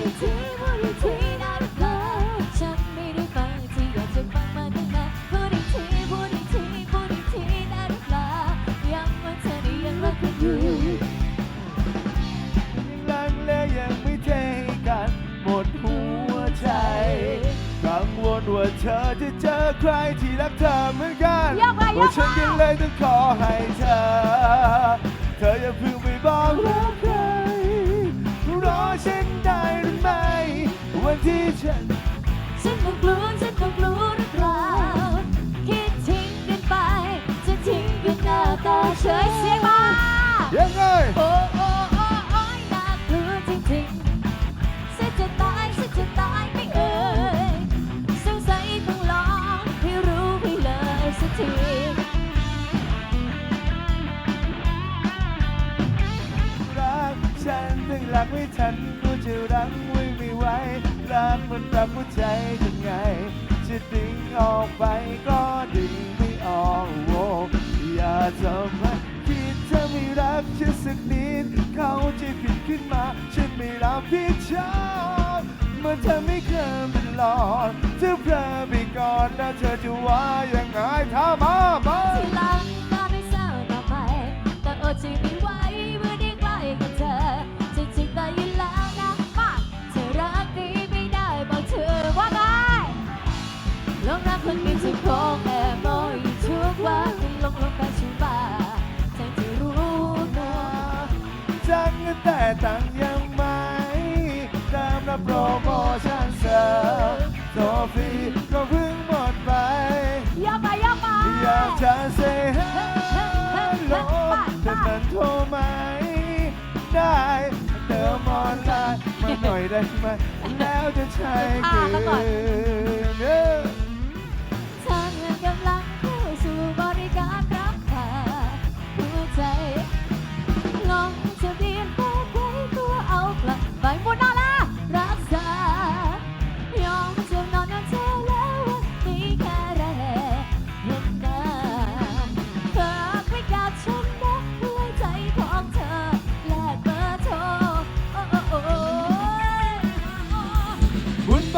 ดีทีพูดดีทีน่ารักเลยฉันไม่ได้ฟังที่อยากจะฟังมานานพูดดีทีพูดดีทีพูดดีทีน่ารักเลยยังว่าเธอนี่ยังรักกันอยู่ยังลังเลยังไม่เทกันหมดหัวใจกังวลว่าเธอจะเจอใครที่รักเธอเหมือนกันว่าฉันยังเลยต้องขอให้เธอ เธออย่าพึ่งไปบอกรัก ที่ฉันฉันก็กลัวฉันก็กลัวหรือเปล่าคิดทิ้งกันไป จะทิ้งกันหน้าตาเฉยเสียงมายังไงโอ้โอ้โอ้โอ้ยน่ากลัวจริงๆฉันจะตายฉันจะตายไม่เอ่ยสงสัยต้องลองให้รู้ให้เลยสักทีรักฉันถึงรักไม่ทันกูจะรักไว้ ไม่ไหวรักมันรักหัวใจยังไง จะดึงออกไปก็ดึงไม่ออกโอ้อย่าทำให้คิดจะไม่รักฉันสักนิด เขาจะผิดขึ้นมา ฉันไม่รับผิดชอบเมื่อเธอไม่เคยเป็นหลอดเธอเพลอไปก่อนแล้วเธอจะว่ายังไงถ้ามา ต่ตังยังไม่ตามรับโปรโมชั่นเสริมโซฟีก็เพิ่งหมดไปยกไปยกไปอยากจะเซฮัลโหลแต่มันโทรไหม ได้เติมออนไลน์มาหน่อยได้ไหม แล้วจะใช้คืน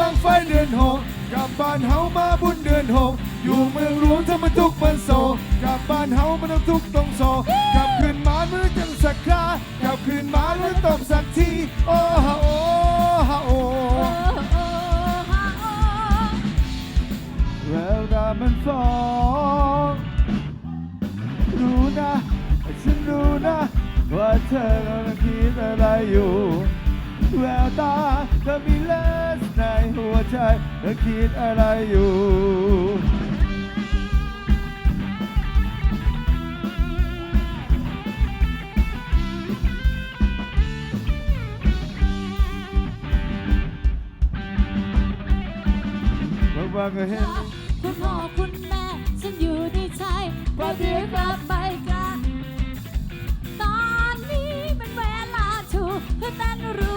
งไฟเดือนหกกลับบ้านเฮามาบุญเดือนหกอยู่เมืองหลวงถ้ามันทุกมันโศกกลับบ้านเฮามันต้องทุกต้องโศกกลับคืนมาเมื่อจังสักครากลับคืนมาเมื่อตกสักทีโอ้ฮะโอ้ฮะโอ้โอ้โอ้ฮะโอ้แววตามันฟ้องรู้นะฉันรู้นะว่าเธอกำลังคิดอะไรอยู่แววตาเธอมี ใจเธอคิดอะไรอยู่บางๆเห็นคุณพ่อคุณแม่ฉันอยู่ในใจพอเดี๋ยวกลับไปกันตอนนี้เป็นเวลาถูกเพื่อเต้นรู้